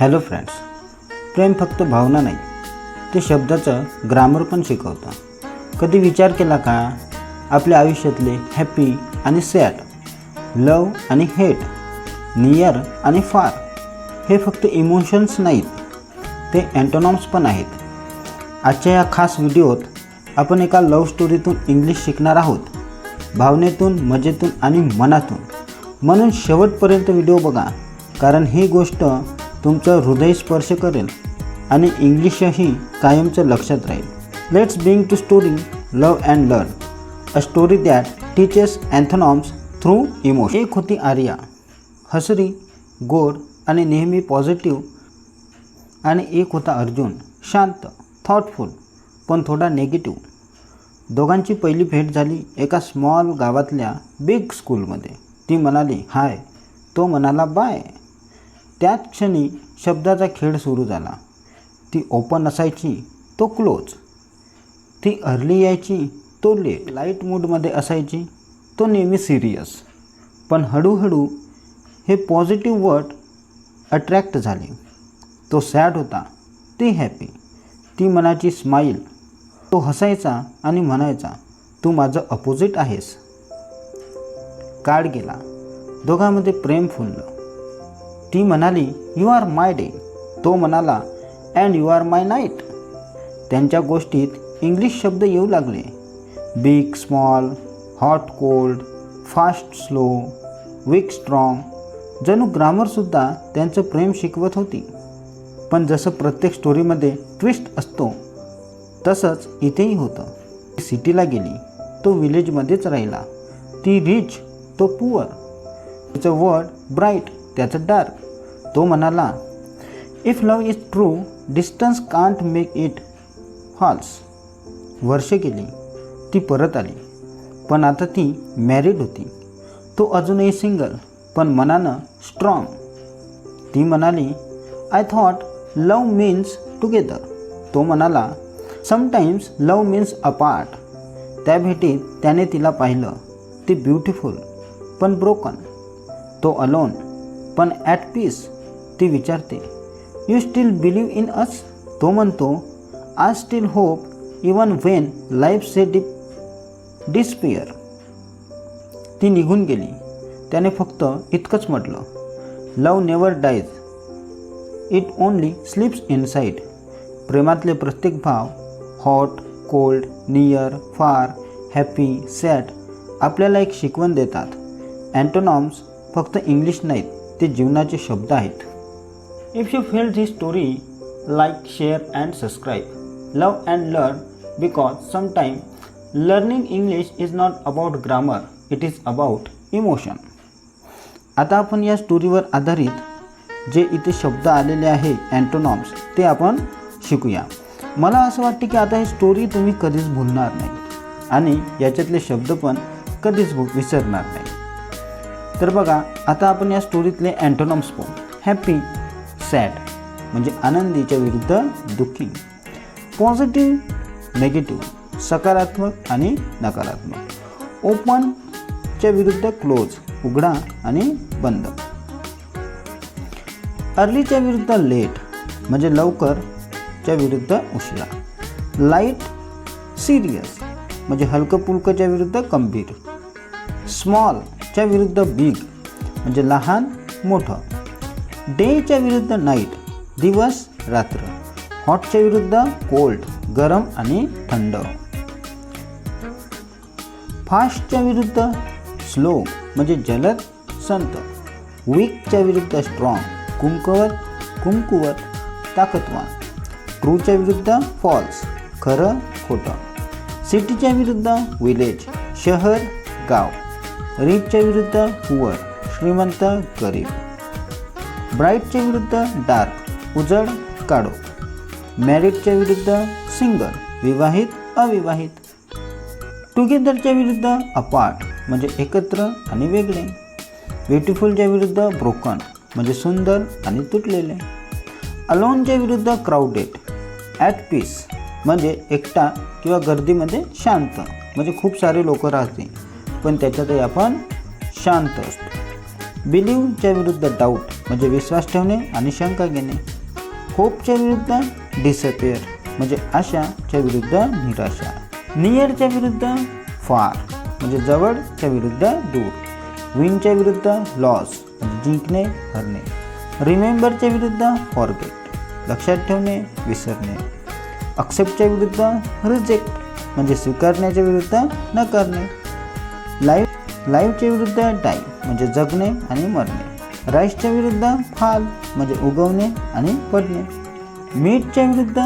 Hello friends प्रेम फक्त भावना नाही ते शब्दाचं ग्रामर पण शिकवतं. कधी विचार केला का आपल्या आयुष्यातले हॅपी आणि सॅड लव आणि हेट नियर आणि फार हे फक्त इमोशन्स नाहीत ते अँटोनॉम्स पण आहेत. आजच्या या खास व्हिडिओत आपण एका लव्ह स्टोरीतून इंग्लिश शिकणार आहोत. भावनेतून मजेतून आणि मनातून. म्हणून शेवटपर्यंत व्हिडिओ बघा कारण ही गोष्ट तुमचं हृदय स्पर्श करेल आणि इंग्लिशही कायमचं लक्षात राहील. Let's Bing to story love and learn a story that teaches antonyms through emotion एक होती आर्या. हसरी गोड आणि नेहमी पॉझिटिव्ह आणि एक होता अर्जुन. शांत थॉटफुल पण थोडा नेगेटिव्ह दोघांची पहिली भेट झाली एका स्मॉल गावातल्या बिग स्कूलमध्ये ती म्हणाली हाय. तो म्हणाला बाय. त्याच क्षणी शब्दाचा खेळ सुरू झाला. ती ओपन असायची तो क्लोज ती अर्ली यायची तो लेट लाइट मूडमध्ये असायची तो नेहमी सिरियस पण हळूहळू हे पॉझिटिव्ह वर्ड अट्रॅक्ट झाले. तो सॅड होता ती हॅपी ती मनाची स्माईल तो हसायचा आणि म्हणायचा तू माझं अपोजिट आहेस. काळ गेला. दोघांमध्ये प्रेम फुललं. ती म्हणाली यू आर माय डे तो म्हणाला and you are my night त्यांच्या गोष्टीत इंग्लिश शब्द येऊ लागले. Big small hot cold fast slow weak strong जणू ग्रामरसुद्धा त्यांचं प्रेम शिकवत होती. पण जसं प्रत्येक स्टोरीमध्ये ट्विस्ट असतो तसंच इथेही होतं. सिटीला गेली. तो विलेजमध्येच राहिला. ती रिच तो पुअर तिचं वर्ड ब्राईट त्याचं डार्क. तो म्हणाला if love is true distance can't make it false वर्ष गेली. ती परत आली. पण आता ती मॅरिड होती. तो अजूनही सिंगल पण मनानं स्ट्रॉंग ती म्हणाली I thought love means together तो म्हणाला समटाईम्स लव मीन्स अपार्ट त्या भेटीत त्याने तिला पाहिलं. ती ब्युटिफुल पण ब्रोकन तो अलोन पण ॲट पीस ती विचारते you still believe in us तो म्हणतो I still hope even when life say deep disappear ती निघून गेली. त्याने फक्त इतकंच म्हटलं love never dies it only slips inside प्रेमातले प्रत्येक भाव hot cold near far happy sad आपल्याला एक शिकवण देतात. अँटोनॉम्स फक्त इंग्लिश नाहीत. ते जीवनाचे शब्द आहेत. If you feel the story like share and subscribe love and learn because sometime learning English is not about grammar it is about emotion आता आपण या स्टोरीवर आधारित जे इथे शब्द आलेले आहे अँटोनॉम्स ते आपण शिकूया. मला असं वाटतं की आता ही स्टोरी तुम्ही कधीच भुलणार नाही. आणि याच्यातले शब्द पण कधीच भू विसरणार नाही. तर बघा आता आपण या स्टोरीतले अँटोनॉम्स पाहू. हॅपी सॅड म्हणजे आनंदीच्या विरुद्ध दुःखी. पॉझिटिव्ह नेगेटिव्ह सकारात्मक आणि नकारात्मक. ओपनच्या विरुद्ध क्लोज उघडा आणि बंद. अर्लीच्या विरुद्ध लेट म्हणजे लवकरच्या विरुद्ध उशिरा. लाइट सिरियस म्हणजे हलकं पुलकंच्या विरुद्ध गंभीर. स्मॉल च्या विरुद्ध बिग म्हणजे लहान मोठं. डेच्या विरुद्ध नाईट दिवस रात्र. हॉटच्या विरुद्ध कोल्ड गरम आणि थंड. फास्टच्या विरुद्ध स्लो म्हणजे जलद संत वीकच्या विरुद्ध स्ट्रॉंग कुमकवत कुमकुवत ताकदवान ट्रूच्या विरुद्ध फॉल्स खरं खोटं. सिटीच्या विरुद्ध विलेज शहर गाव. रिचच्या विरुद्ध पुअर श्रीमंत गरीब. ब्राईटच्या विरुद्ध डार्क उजड काळो. मॅरिडच्या विरुद्ध सिंगल विवाहित अविवाहित. टुगेदरच्या विरुद्ध अपार्ट म्हणजे एकत्र आणि वेगळे. ब्युटिफुलच्या विरुद्ध ब्रोकन म्हणजे सुंदर आणि तुटलेले. अलोनच्या विरुद्ध क्राऊडेड ॲट पीस म्हणजे एकटा किंवा गर्दीमध्ये शांत म्हणजे खूप सारे लोक राहते पण त्याच्यातही आपण शांत असतो. बिलीवच्या विरुद्ध डाऊट म्हणजे विश्वास ठेवणे आणि शंका घेणे. होपच्या विरुद्ध डिसअपिअर म्हणजे आशाच्या विरुद्ध निराशा. नियरच्या विरुद्ध फार म्हणजे जवळच्या विरुद्ध दूर. विनच्या विरुद्ध लॉस म्हणजे जिंकणे हरणे. रिमेंबरच्या विरुद्ध फॉरगेट लक्षात ठेवणे विसरणे. अक्सेप्टच्या विरुद्ध रिजेक्ट म्हणजे स्वीकारण्याच्या विरुद्ध नकारणे. लाईफ लाईव्हच्या विरुद्ध डाई म्हणजे जगणे आणि मरणे. राईसच्या विरुद्ध फाल म्हणजे उगवणे आणि पडणे. मीटच्या विरुद्ध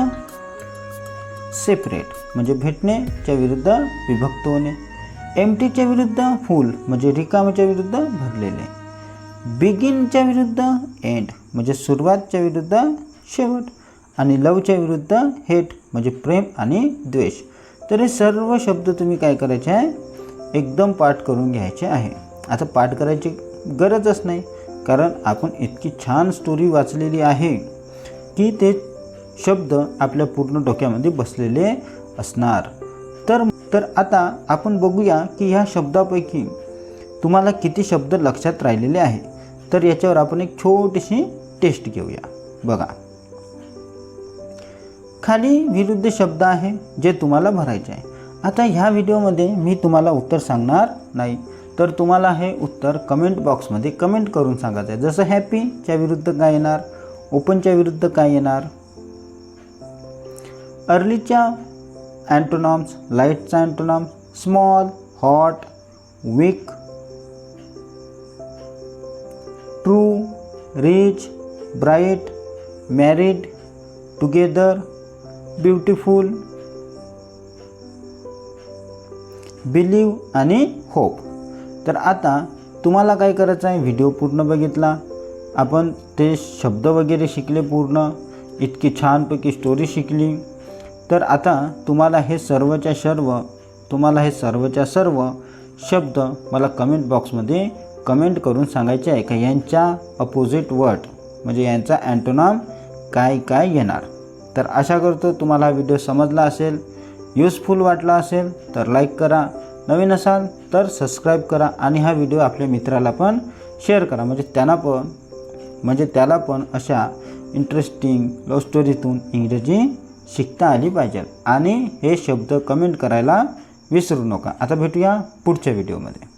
सेपरेट म्हणजे भेटण्याच्या विरुद्ध विभक्त होणे. एमटीच्या विरुद्ध फुल म्हणजे रिकामच्या विरुद्ध भरलेले. बिगिनच्या विरुद्ध एंड म्हणजे सुरुवातच्या विरुद्ध शेवट. आणि लवच्या विरुद्ध हेट म्हणजे प्रेम आणि द्वेष. तर हे सर्व शब्द तुम्ही काय करायचे आहे? एकदम पाठ करून घ्यायचे आहे. आता पाठ करायची गरजच नाही कारण आपण इतकी छान स्टोरी वाचलेली आहे की ते शब्द आपल्या पूर्ण डोक्यामध्ये बसलेले असणार. तर तर आता आपण बघूया की ह्या शब्दापैकी तुम्हाला किती शब्द लक्षात राहिलेले आहे. तर याच्यावर आपण एक छोटीशी टेस्ट घेऊया. बघा. खाली विरुद्ध शब्द आहे जे तुम्हाला भरायचे आहे. आता ह्या व्हिडिओमध्ये मी तुम्हाला उत्तर सांगणार नाही. तर तुम्हाला हे उत्तर कमेंट बॉक्समध्ये कमेंट करून सांगायचं आहे. जसं हॅपीच्या विरुद्ध काय येणार? ओपनच्या विरुद्ध काय येणार? अर्लीच्या अँटोनॉम्स लाईटचा antonym small hot weak true rich bright married together beautiful believe आणि होप. तर आता तुम्हाला काय करायचं आहे? व्हिडिओ पूर्ण बघितला. आपण ते शब्द वगैरे शिकले पूर्ण. इतकी छानपैकी स्टोरी शिकली. तर आता तुम्हाला हे सर्वच्या सर्व तुम्हाला हे सर्वच्या सर्व शब्द मला कमेंट बॉक्समध्ये कमेंट करून सांगायचे आहे का? यांच्या अपोजिट वर्ड म्हणजे यांचा अँटोनाम काय काय येणार? तर आशा करतो तुम्हाला हा व्हिडिओ समजला असेल. यूजफुल वाटला असेल तर लाईक करा. नवीन असाल तर सबस्क्राईब करा आणि हा व्हिडिओ आपल्या मित्राला पण शेअर करा. म्हणजे त्यांना पण म्हणजे त्याला पण अशा इंटरेस्टिंग लव स्टोरीतून इंग्रजी शिकता आली पाहिजे. आणि हे शब्द कमेंट करायला विसरू नका. आता भेटूया पुढच्या व्हिडिओमध्ये